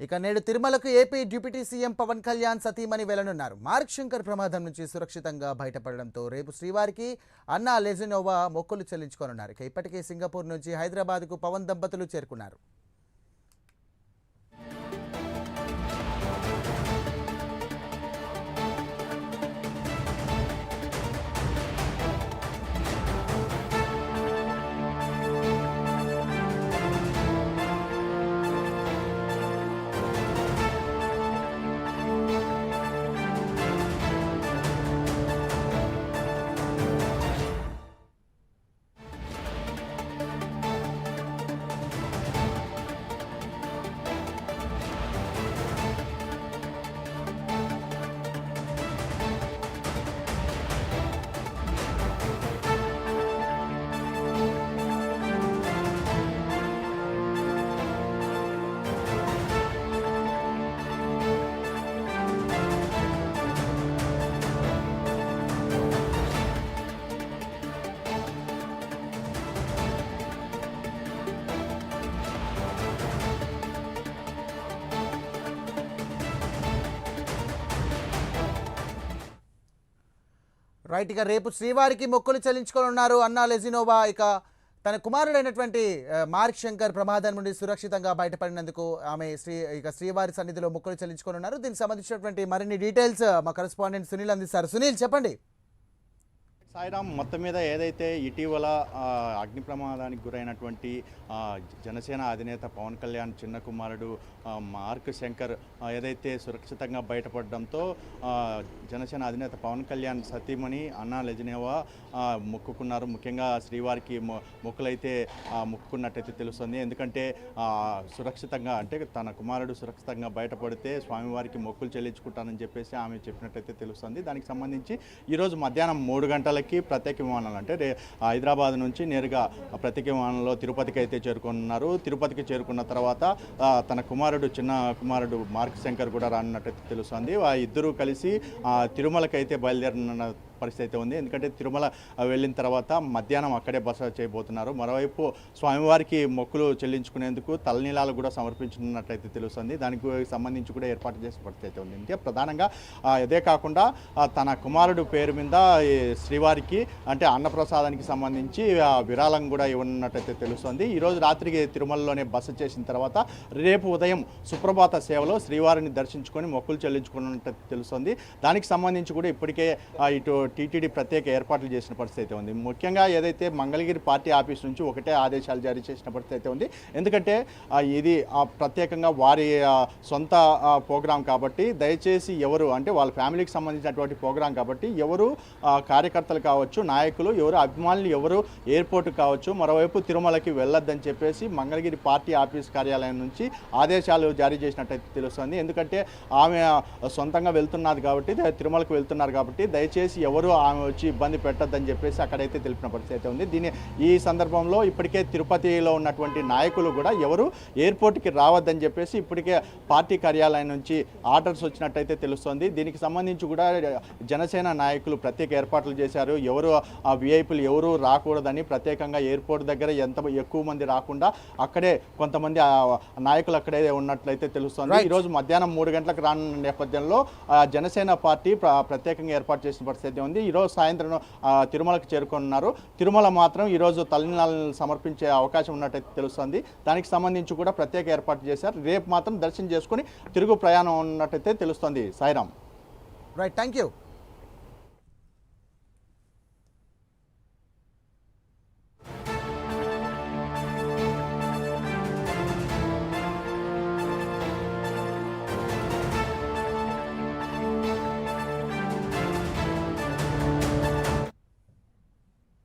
ఇక నేడు తిరుమలకు AP deputy CM Pawan Kalyan సతీమణి వెళ్ళనున్నారు. మార్క్ శంకర్ ప్రమాదం నుంచి సురక్షితంగా బయటపడడంతో రేపు శ్రీవారికి అన్నా లెజినోవా మొక్కులు చెల్లించుకోనున్నారు. ఇక ఇప్పటికే సింగపూర్ నుంచి హైదరాబాద్కు పవన్ దంపతులు చేరుకున్నారు. రైట్ ఇక రేపు శ్రీవారికి మొక్కులు చెల్లించుకోనున్నారు అన్నా లెజినోవా. ఇక తన కుమారుడైనటువంటి మార్క్ శంకర్ ప్రమాదం నుండి సురక్షితంగా బయటపడినందుకు ఆమె శ్రీ ఇక శ్రీవారి సన్నిధిలో మొక్కులు చెల్లించుకోనున్నారు. దీనికి సంబంధించినటువంటి మరిన్ని డీటెయిల్స్ మా కరెస్పాండెంట్ సునీల్ అందిస్తారు. సునీల్ చెప్పండి. సాయిరామ్ మొత్తం మీద ఏదైతే ఇటీవల అగ్ని ప్రమాదానికి గురైనటువంటి జనసేన అధినేత పవన్ కళ్యాణ్ చిన్న కుమారుడు మార్క్ శంకర్ ఏదైతే సురక్షితంగా బయటపడడంతో జనసేన అధినేత పవన్ కళ్యాణ్ సతీమణి అన్నా లెజనేవా మొక్కుకున్నారు. ముఖ్యంగా శ్రీవారికి మొక్కులైతే మొక్కుకున్నట్టయితే తెలుస్తుంది. ఎందుకంటే సురక్షితంగా అంటే తన కుమారుడు సురక్షితంగా బయటపడితే స్వామివారికి మొక్కులు చెల్లించుకుంటానని చెప్పేసి ఆమె చెప్పినట్టయితే తెలుస్తుంది. దానికి సంబంధించి ఈరోజు మధ్యాహ్నం మూడు వాళ్ళకి ప్రత్యేక విమానాలు అంటే రే హైదరాబాద్ నుంచి నేరుగా ప్రత్యేక విమానంలో తిరుపతికి అయితే చేరుకున్నారు. తిరుపతికి చేరుకున్న తర్వాత తన కుమారుడు చిన్న కుమారుడు మార్క్ శంకర్ కూడా రానున్నట్టు తెలుస్తుంది. ఆ ఇద్దరూ కలిసి ఆ, తిరుమలకి అయితే బయలుదేరిన పరిస్థితి అయితే ఉంది. ఎందుకంటే తిరుమల వెళ్ళిన తర్వాత మధ్యాహ్నం అక్కడే బస చేయబోతున్నారు. మరోవైపు స్వామివారికి మొక్కులు చెల్లించుకునేందుకు తలనీలాలు కూడా సమర్పించుకున్నట్లయితే తెలుస్తుంది. దానికి సంబంధించి కూడా ఏర్పాటు చేసిన పరిస్థితి అయితే ఉంది. అంటే ప్రధానంగా ఇదే కాకుండా తన కుమారుడు పేరు మీద శ్రీవారికి అంటే అన్నప్రసాదానికి సంబంధించి విరాళం కూడా ఇవ్వనున్నట్టయితే తెలుస్తుంది. ఈరోజు రాత్రికి తిరుమలలోనే బస చేసిన తర్వాత రేపు ఉదయం సుప్రభాత సేవలో శ్రీవారిని దర్శించుకొని మొక్కులు చెల్లించుకున్నట్టు తెలుస్తుంది. దానికి సంబంధించి కూడా ఇప్పటికే ఇటు టీటీడీ ప్రత్యేక ఏర్పాట్లు చేసిన పరిస్థితి అయితే ఉంది. ముఖ్యంగా ఏదైతే మంగళగిరి పార్టీ ఆఫీస్ నుంచి ఒకటే ఆదేశాలు జారీ చేసిన పరిస్థితి అయితే ఉంది. ఎందుకంటే ఇది ప్రత్యేకంగా వారి సొంత ప్రోగ్రాం కాబట్టి దయచేసి ఎవరు అంటే వాళ్ళ ఫ్యామిలీకి సంబంధించినటువంటి ప్రోగ్రాం కాబట్టి ఎవరు కార్యకర్తలు కావచ్చు నాయకులు ఎవరు అభిమానులు ఎవరు ఎయిర్పోర్ట్ కావచ్చు మరోవైపు తిరుమలకి వెళ్ళొద్దని చెప్పేసి మంగళగిరి పార్టీ ఆఫీస్ కార్యాలయం నుంచి ఆదేశాలు జారీ చేసినట్టయితే తెలుస్తుంది. ఎందుకంటే ఆమె సొంతంగా వెళ్తున్నది కాబట్టి తిరుమలకు వెళ్తున్నారు కాబట్టి దయచేసి ఎవరు ఆమె వచ్చి ఇబ్బంది పెట్టొద్దని చెప్పేసి అక్కడైతే తెలిపిన పరిస్థితి అయితే ఉంది. దీని ఈ సందర్భంలో ఇప్పటికే తిరుపతిలో ఉన్నటువంటి నాయకులు కూడా ఎవరు ఎయిర్పోర్ట్కి రావద్దని చెప్పేసి ఇప్పటికే పార్టీ కార్యాలయం నుంచి ఆర్డర్స్ వచ్చినట్టయితే తెలుస్తుంది. దీనికి సంబంధించి కూడా జనసేన నాయకులు ప్రత్యేక ఏర్పాట్లు చేశారు. ఎవరు ఆ విఐపీలు ఎవరు రాకూడదని ప్రత్యేకంగా ఎయిర్పోర్ట్ దగ్గర ఎంత ఎక్కువ మంది రాకుండా అక్కడే కొంతమంది ఆ నాయకులు అక్కడే ఉన్నట్లయితే తెలుస్తుంది. Right. ఈ రోజు మధ్యాహ్నం మూడు గంటలకు రానున్న నేపథ్యంలో ఆ, జనసేన పార్టీ ప్ర- ప్రత్యేకంగా ఏర్పాటు చేసిన పరిస్థితి ఉంది. ఈ రోజు సాయంత్రం తిరుమలకు చేరుకున్నారు. తిరుమల మాత్రం ఈరోజు తలనాలను సమర్పించే అవకాశం ఉన్నట్టయితే తెలుస్తుంది. దానికి సంబంధించి కూడా ప్రత్యేక ఏర్పాటు చేశారు. రేపు మాత్రం దర్శనం చేసుకుని తిరుగు ప్రయాణం ఉన్నట్టయితే తెలుస్తుంది. సాయిరామ్. Right thank you